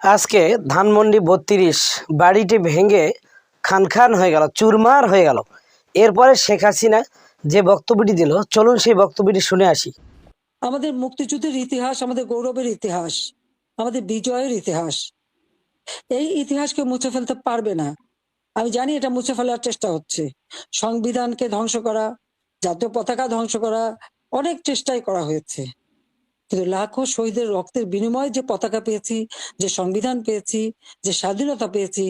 আজকে ধানমন্ডি বত্রিশ বাড়িটি ভেঙে খান খান হয়ে গেল, চুরমার হয়ে গেল। এরপরে শেখ হাসিনা যে বক্তব্যটি দিল, চলুন সেই বক্তব্যটি শুনে আসি। আমাদের মুক্তিযুদ্ধের ইতিহাস আমাদের গৌরবের ইতিহাস, আমাদের বিজয়ের ইতিহাস। এই ইতিহাসকে মুছে ফেলতে পারবে না। আমি জানি এটা মুছে ফেলার চেষ্টা হচ্ছে। সংবিধানকে ধ্বংস করা, জাতীয় পতাকা ধ্বংস করা অনেক চেষ্টাই করা হয়েছে। কিন্তু লাখো শহীদের রক্তের বিনিময়ে যে পতাকা পেয়েছি যে সংবিধান পেয়েছি যে স্বাধীনতা পেয়েছি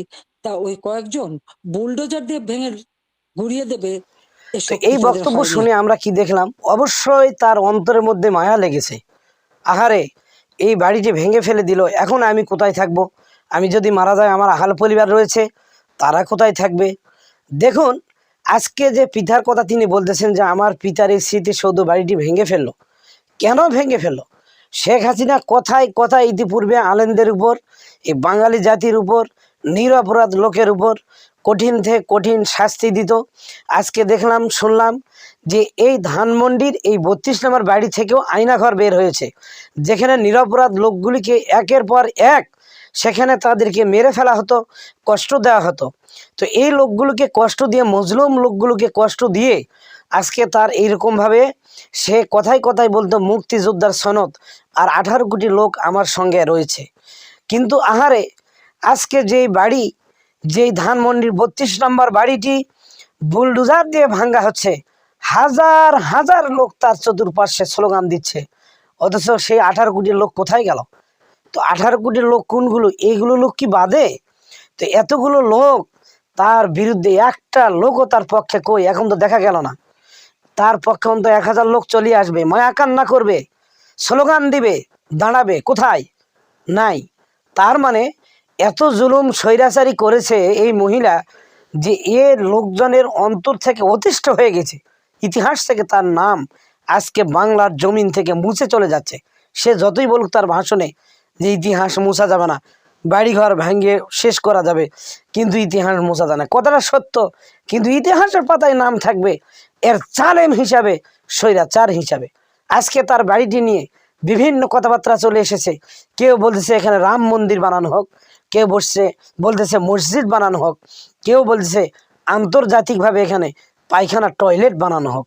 তা ওই কয়েকজন বুলডোজার দিয়ে ভেঙে ঘুরিয়ে দেবে এই বক্তব্য শুনে আমরা কি দেখলাম? অবশ্যই তার অন্তরের মধ্যে মায়া লেগেছে। আহারে এই বাড়িটি ভেঙে ফেলে দিল এখন আমি কোথায় থাকব? আমি যদি মারা যায় আমার আহাল পরিবার রয়েছে তারা কোথায় থাকবে? দেখুন আজকে যে পিতার কথা তিনি বলতেছেন যে আমার পিতার এই স্মৃতিসৌধ বাড়িটি ভেঙে ফেলল কেন ভেঙে ফেলল? শেখ হাসিনা কথায় কথায় ইতিপূর্বে আলেনদের উপর, এই বাঙালি জাতির উপর, নিরপরাধ লোকের উপর কঠিন থেকে কঠিন শাস্তি দিত। আজকে দেখলাম, শুনলাম যে এই ধানমন্ডির এই বত্রিশ নম্বর বাড়ি থেকেও আয়নাঘর বের হয়েছে। যেখানে নিরপরাধ লোকগুলিকে একের পর এক সেখানে তাদেরকে মেরে ফেলা হতো, কষ্ট দেওয়া হতো। তো এই লোকগুলোকে কষ্ট দিয়ে, মজলুম লোকগুলোকে কষ্ট দিয়ে আজকে তার এইরকমভাবে সে কথায় কথায় বলতো, মুক্তিযোদ্ধার সনদ আর আঠারো কোটি লোক আমার সঙ্গে রয়েছে। কিন্তু আহারে, আজকে যেই বাড়ি, যেই ধানমন্ডির বত্রিশ নম্বর বাড়িটি বুলডোজার দিয়ে ভাঙ্গা হচ্ছে, হাজার হাজার লোক তার চতুর্পাশে স্লোগান দিচ্ছে, অথচ সেই আঠারো কোটি লোক কোথায় গেল? তো আঠারো কোটি লোক কোনগুলো? এইগুলো লোক কি বাদে? তো এতগুলো লোক তার বিরুদ্ধে একটা লোকও তার পক্ষে কই? এখন তো দেখা গেল না। তার পক্ষে অন্তত এক হাজার লোক চলিয়ে আসবে। মায়া কান্না করবে, স্লোগান দিবে, দাঁড়াবে, কোথায়? নাই। তার মানে এত জুলুম, স্বৈরাচারী করেছে এই মহিলা যে এ লোকজনের অন্তর থেকে অতিষ্ঠ হয়ে গেছে। ইতিহাস থেকে তার নাম আজকে বাংলার জমিন থেকে মুছে চলে যাচ্ছে। সে যতই বলুক তার ভাষণে যে ইতিহাস মুছা যাবে না, বাড়িঘর ভেঙে শেষ করা যাবে, কিন্তু ইতিহাস মোছা যায় না। কথাটা সত্য, কিন্তু ইতিহাসের পাতায় নাম থাকবে। এর চালেম হিসাবে, স্বৈরাচার হিসাবে। আজকে তার বাড়িটি নিয়ে বিভিন্ন কথাবার্তা চলে এসেছে। কেউ বলতেছে এখানে রাম মন্দির বানানো হোক, কেউ বসছে, বলতেছে মসজিদ বানানো হোক, কেউ বলতেছে আন্তর্জাতিকভাবে এখানে পায়খানা টয়লেট বানানো হোক।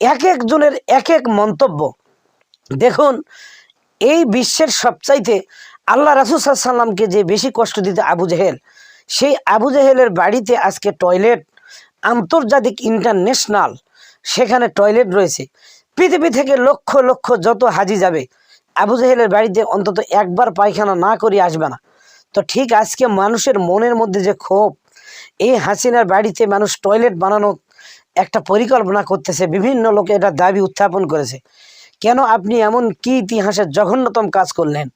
এক একজনের এক এক মন্তব্য। দেখুন, এই বিশ্বের সবচাইতে আল্লাহ রাসুল সাল্লামকে যে বেশি কষ্ট দিতে আবু জেহেল, সেই আবু জেহেলের বাড়িতে আজকে টয়লেট আন্তর্জাতিক ইন্টারন্যাশনাল, সেখানে টয়লেট রয়েছে। পৃথিবী থেকে লক্ষ লক্ষ যত হাজি যাবে, আবু জেহেলের বাড়িতে অন্তত একবার পায়খানা না করে আসবে না। তো ঠিক আজকে মানুষের মনের মধ্যে যে ক্ষোভ, এই হাসিনার বাড়িতে মানুষ টয়লেট বানানো একটা পরিকল্পনা করতেছে, বিভিন্ন লোকে এটা দাবি উত্থাপন করেছে। কেন আপনি এমন কি ইতিহাসের জঘন্যতম কাজ করলেন?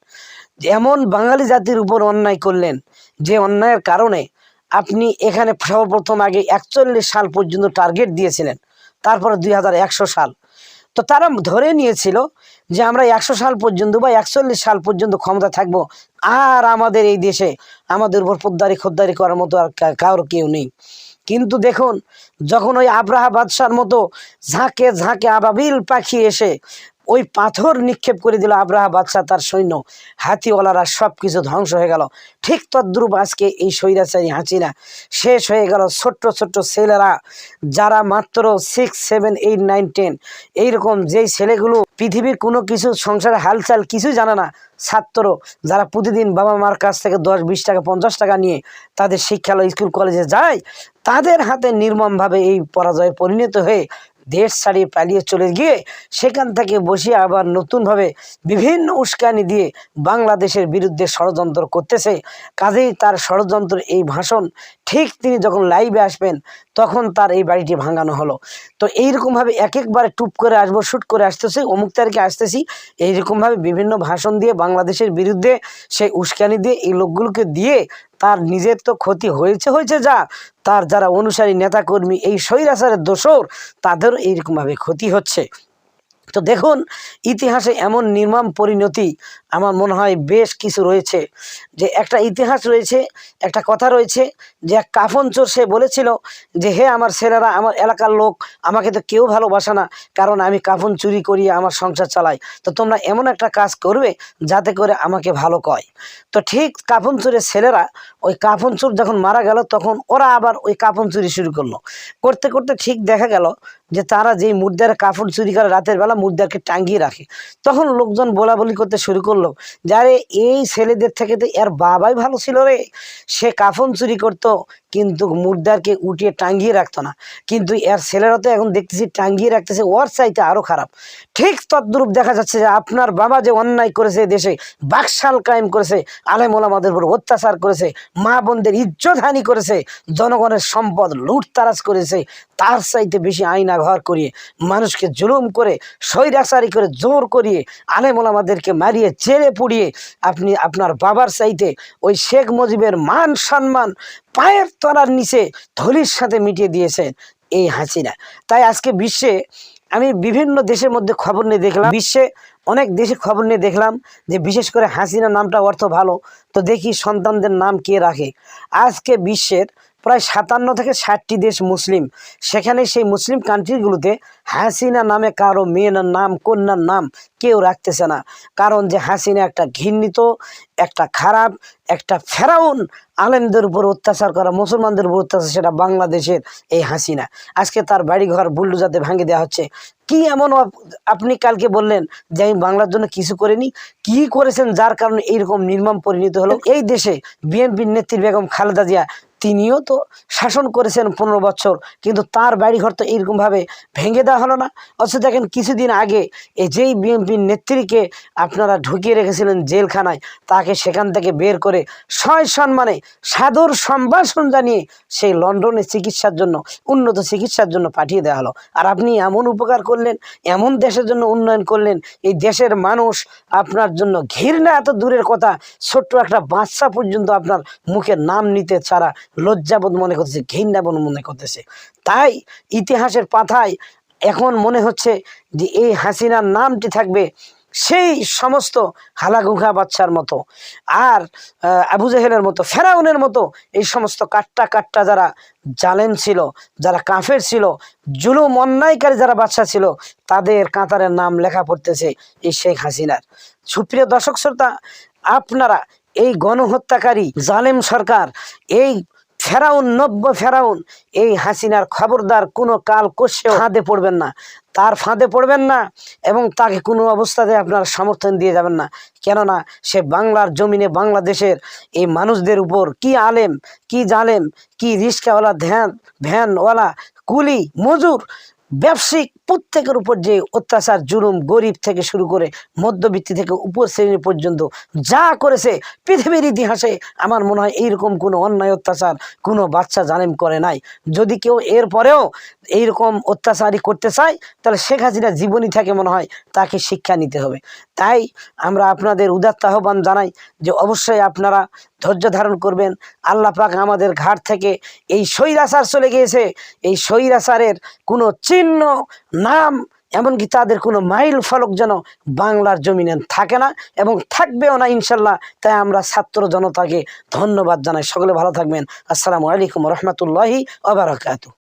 এমন বাঙালি জাতির উপর অন্যায় করলেন, যে অন্যায়ের কারণে আপনি এখানে সর্বপ্রথম আগে একচল্লিশ সাল পর্যন্ত টার্গেট দিয়েছিলেন, তারপরে দুই হাজার একশো সাল। তো তারা ধরে নিয়েছিল যে আমরা একশো সাল পর্যন্ত বা একচল্লিশ সাল পর্যন্ত ক্ষমতা থাকব, আর আমাদের এই দেশে আমাদের উপর পোদ্দারি খোদ্দারি করার মতো আর কা- কারও কেউ নেই। কিন্তু দেখুন, যখন ওই আব্রাহা বাদশার মতো ঝাঁকে ঝাঁকে আবাবিল পাখি এসে ওই পাথর নিক্ষেপ করে দিল আব্রাহা বাদশাহ তার সৈন্য। হাতিওয়ালারা সব কিছু ধ্বংস হয়ে গেল। ঠিক তদ্রুপ আজকে এই স্বৈরাচারী হাঁচিনা শেষ হয়ে গেল। ছোট্ট ছোট্ট ছেলেরা, যারা মাত্র six seven eight nine ten এইরকম যেই ছেলেগুলো পৃথিবীর কোনো কিছু, সংসারে হালচাল কিছুই জানে না, ছাত্র, যারা প্রতিদিন বাবা মার কাছ থেকে দশ, বিশ টাকা, পঞ্চাশ টাকা নিয়ে তাদের শিক্ষালয়, স্কুল, কলেজে যায়, তাদের হাতে নির্মমভাবে এই পরাজয়ে পরিণত হয়ে দেশ ছাড়িয়ে পালিয়ে চলে গিয়ে সেখান থেকে বসিয়ে আবার নতুনভাবে বিভিন্ন উস্কানি দিয়ে বাংলাদেশের বিরুদ্ধে ষড়যন্ত্র করতেছে। কাজেই তার ষড়যন্ত্র এই ভাষণ ঠিক তিনি যখন লাইভে আসবেন, তখন তার এই বাড়িটি ভাঙানো হলো। তো এইরকমভাবে এক একবারে টুপ করে আসব শ্যুট করে আসতেছি, অমুক তারিখে আসতেছি, এইরকমভাবে বিভিন্ন ভাষণ দিয়ে বাংলাদেশের বিরুদ্ধে সেই উস্কানি দিয়ে এই লোকগুলোকে দিয়ে তার নিজের তো ক্ষতি হয়েছে হয়েছে যা। তার যারা অনুসারী নেতাকর্মী এই স্বৈরাচারের দোষর, তাদেরও এইরকমভাবে ক্ষতি হচ্ছে। তো দেখুন, ইতিহাসে এমন নির্মম পরিণতি আমার মনে হয় বেশ কিছু রয়েছে। যে একটা ইতিহাস রয়েছে, একটা কথা রয়েছে, যে এক কাফন চোর সে বলেছিল যে, হে আমার ছেলেরা, আমার এলাকার লোক, আমাকে তো কেউ ভালোবাসে না, কারণ আমি কাফন চুরি করিয়ে আমার সংসার চালাই। তো তোমরা এমন একটা কাজ করবে যাতে করে আমাকে ভালো কয়। তো ঠিক কাফন চোরের ছেলেরা, ওই কাফন চোর যখন মারা গেল, তখন ওরা আবার ওই কাফন চুরি শুরু করল। করতে করতে ঠিক দেখা গেল যে, তারা যেই মুদ্রার কাপড় চুরি করে রাতের বেলা মুদ্রাকে টাঙ্গিয়ে রাখে। তখন লোকজন বলা বলি করতে শুরু করল, যারে এই ছেলেদের থেকে তো এর বাবাই ভালো ছিল রে। সে কাফন চুরি করতো কিন্তু মুর্দারকে উঠিয়ে টাঙ্গিয়ে রাখতো না। কিন্তু এর ছেলেরা তো এখন দেখতেছি টাঙ্গিয়ে রাখতেছে, ওর চাইতে আরও খারাপ। ঠিক তদ্রূপ দেখা যাচ্ছে যে আপনার বাবা যে অন্যায় করেছে দেশে, বাকশাল কায়েম করেছে, আলেম ওলামাদের উপর অত্যাচার করেছে, মা বোনদের ইজ্জত হানি করেছে, জনগণের সম্পদ লুটতারাজ করেছে, তার চাইতে বেশি আইনা ঘর করিয়ে, মানুষকে জুলুম করে, স্বৈরাচারি করে, জোর করিয়ে, আলেম ওলামাদেরকে মারিয়ে, জেলে পুড়িয়ে, আপনি আপনার বাবার চাইতে ওই শেখ মুজিবের মান সম্মান পায়ের তলার নিচে ধলির সাথে মিটিয়ে দিয়েছেন এই হাসিনা। তাই আজকে বিশ্বে আমি বিভিন্ন দেশের মধ্যে খবর নিয়ে দেখলাম। বিশ্বে অনেক দেশে খবর নিয়ে দেখলাম যে বিশেষ করে হাসিনা নামটা অর্থ ভালো। তো দেখি সন্তানদের নাম কে রাখে। আজকে বিশ্বের প্রায় সাতান্ন থেকে ষাটটি দেশ মুসলিম। সেখানে সেই মুসলিম কান্ট্রিগুলোতে হাসিনা নামে কারও মেয়ের নাম, কন্যার নাম কেউ রাখতেছে না। কারণ যে হাসিনা একটা ঘৃণিত, একটা খারাপ, একটা ফেরাউন আলেমদের উপর অত্যাচার করা, মুসলমানদের উপর অত্যাচার, সেটা বাংলাদেশের এই হাসিনা। আজকে তার বাড়িঘর বুল্ডুজাতে ভাঙে দেওয়া হচ্ছে। কি এমন আপনি কালকে বললেন যে আমি বাংলার জন্য কিছু করিনি? কি করেছেন? যার কারণে এইরকম নির্মম পরিণত হলো? এই দেশে বিএনপির নেত্রী বেগম খালেদা জিয়া তিনিও তো শাসন করেছেন পনেরো বছর, কিন্তু তার বাড়িঘর তো এইরকমভাবে ভেঙে দেওয়া হলো না। অথচ দেখেন কিছুদিন আগে এই যেই বিএনপির নেত্রীকে আপনারা ঢুকিয়ে রেখেছিলেন জেলখানায়, তাকে সেখান থেকে বের করে সয় সম্মানে, সাদর সম্ভাষণ জানিয়ে সেই লন্ডনে চিকিৎসার জন্য, উন্নত চিকিৎসার জন্য পাঠিয়ে দেওয়া হলো। আর আপনি এমন উপকার করলেন, এমন দেশের জন্য উন্নয়ন করলেন, এই দেশের মানুষ আপনার জন্য ঘৃণা এত দূরের কথা, ছোট্ট একটা বাচ্চা পর্যন্ত আপনার মুখে নাম নিতে ছাড়া লজ্জাবোধ মনে করতেছে, ঘৃণাবোধ মনে করতেছে। তাই ইতিহাসের পাথায় এখন মনে হচ্ছে যে এই হাসিনার নামটি থাকবে সেই সমস্ত হালাগুঘা বাচ্চার মতো। আর আবু জাহেলের মতো, ফেরাউনের মতো এই সমস্ত কাট্টা কাট্টা যারা জালেম ছিল, যারা কাফের ছিল, জুলুম অন্যায়কারী যারা বাচ্চা ছিল, তাদের কাতারের নাম লেখা পড়তেছে এই শেখ হাসিনার। সুপ্রিয় দর্শক শ্রোতা, আপনারা এই গণহত্যাকারী জালেম সরকার, এই ফেরাউন, নব্য ফেরাউন, এই হাসিনার খবরদার কোনো কাল কষেও ফাঁদে পড়বেন না। তার ফাঁদে পড়বেন না এবং তাকে কোনো অবস্থাতে আপনার সমর্থন দিয়ে যাবেন না। কেননা সে বাংলার জমিনে বাংলাদেশের এই মানুষদের উপর কি আলেম, কি জালেম, কি রিস্কাওয়ালা, ধ্যান, ভ্যানওয়ালা, কুলি, মজুর ব্যবসায়িক প্রত্যেকের উপর যে অত্যাচার, জুলুম, গরিব থেকে শুরু করে মধ্যবিত্তি থেকে উপর শ্রেণি পর্যন্ত যা করেছে, পৃথিবীর ইতিহাসে আমার মনে হয় এইরকম কোনো অন্যায় অত্যাচার কোনো বাচ্চা জালেম করে নাই। যদি কেউ এর পরেও এইরকম অত্যাচারই করতে চায়, তাহলে শেখ হাসিনা জীবনী থাকে মনে হয় তাকে শিক্ষা নিতে হবে। তাই আমরা আপনাদের উদাত্ত আহ্বান জানাই যে অবশ্যই আপনারা ধৈর্য ধারণ করবেন। আল্লাহ পাক আমাদের ঘাট থেকে এই সৈরাসার চলে গিয়েছে। এই স্বৈরাচারের কোনো চিহ্ন, নাম, এমনকি তাদের কোনো মাইল ফলক যেন বাংলার জমিনে থাকে না এবং থাকবেও না ইনশাল্লাহ। তাই আমরা ছাত্র জনতাকে ধন্যবাদ জানাই। সকলে ভালো থাকবেন। আসসালামু আলাইকুম রহমতুল্লাহি আবরাকাতু